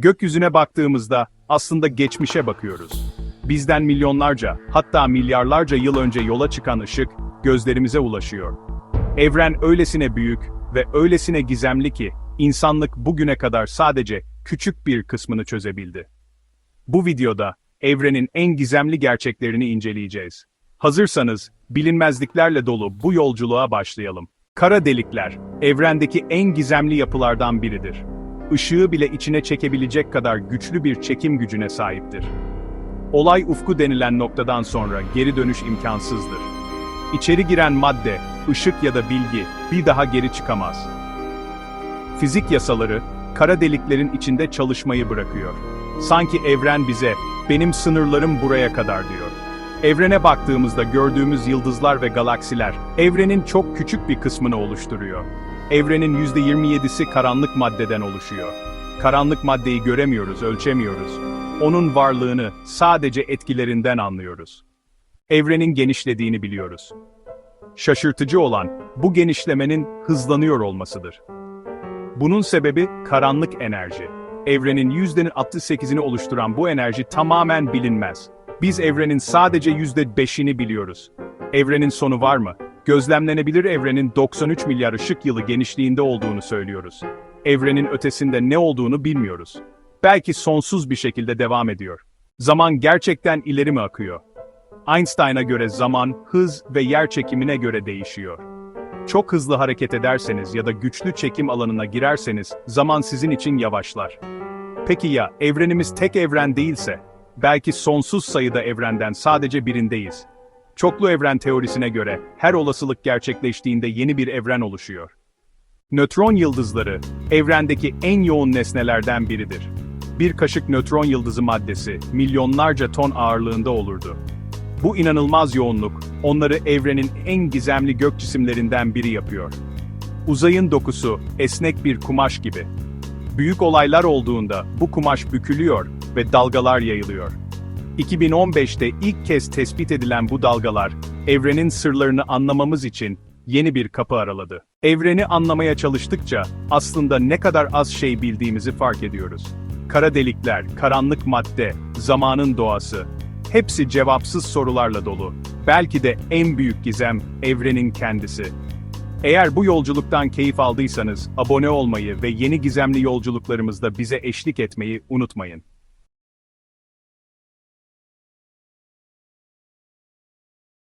Gökyüzüne baktığımızda aslında geçmişe bakıyoruz. Bizden milyonlarca, hatta milyarlarca yıl önce yola çıkan ışık gözlerimize ulaşıyor. Evren öylesine büyük ve öylesine gizemli ki insanlık bugüne kadar sadece küçük bir kısmını çözebildi. Bu videoda evrenin en gizemli gerçeklerini inceleyeceğiz. Hazırsanız bilinmezliklerle dolu bu yolculuğa başlayalım. Kara delikler evrendeki en gizemli yapılardan biridir. Işığı bile içine çekebilecek kadar güçlü bir çekim gücüne sahiptir. Olay ufku denilen noktadan sonra geri dönüş imkansızdır. İçeri giren madde, ışık ya da bilgi bir daha geri çıkamaz. Fizik yasaları, kara deliklerin içinde çalışmayı bırakıyor. Sanki evren bize, benim sınırlarım buraya kadar diyor. Evrene baktığımızda gördüğümüz yıldızlar ve galaksiler, evrenin çok küçük bir kısmını oluşturuyor. Evrenin %27'si karanlık maddeden oluşuyor. Karanlık maddeyi göremiyoruz, ölçemiyoruz. Onun varlığını sadece etkilerinden anlıyoruz. Evrenin genişlediğini biliyoruz. Şaşırtıcı olan, bu genişlemenin hızlanıyor olmasıdır. Bunun sebebi karanlık enerji. Evrenin yüzdenin 68'ini oluşturan bu enerji tamamen bilinmez. Biz evrenin sadece %5'ini biliyoruz. Evrenin sonu var mı? Gözlemlenebilir evrenin 93 milyar ışık yılı genişliğinde olduğunu söylüyoruz. Evrenin ötesinde ne olduğunu bilmiyoruz. Belki sonsuz bir şekilde devam ediyor. Zaman gerçekten ileri mi akıyor? Einstein'a göre zaman, hız ve yer çekimine göre değişiyor. Çok hızlı hareket ederseniz ya da güçlü çekim alanına girerseniz zaman sizin için yavaşlar. Peki ya evrenimiz tek evren değilse? Belki sonsuz sayıda evrenden sadece birindeyiz. Çoklu evren teorisine göre her olasılık gerçekleştiğinde yeni bir evren oluşuyor. Nötron yıldızları evrendeki en yoğun nesnelerden biridir. Bir kaşık nötron yıldızı maddesi milyonlarca ton ağırlığında olurdu. Bu inanılmaz yoğunluk onları evrenin en gizemli gök cisimlerinden biri yapıyor. Uzayın dokusu esnek bir kumaş gibi. Büyük olaylar olduğunda bu kumaş bükülüyor ve dalgalar yayılıyor. 2015'te ilk kez tespit edilen bu dalgalar, evrenin sırlarını anlamamız için yeni bir kapı araladı. Evreni anlamaya çalıştıkça aslında ne kadar az şey bildiğimizi fark ediyoruz. Kara delikler, karanlık madde, zamanın doğası, hepsi cevapsız sorularla dolu. Belki de en büyük gizem evrenin kendisi. Eğer bu yolculuktan keyif aldıysanız abone olmayı ve yeni gizemli yolculuklarımızda bize eşlik etmeyi unutmayın.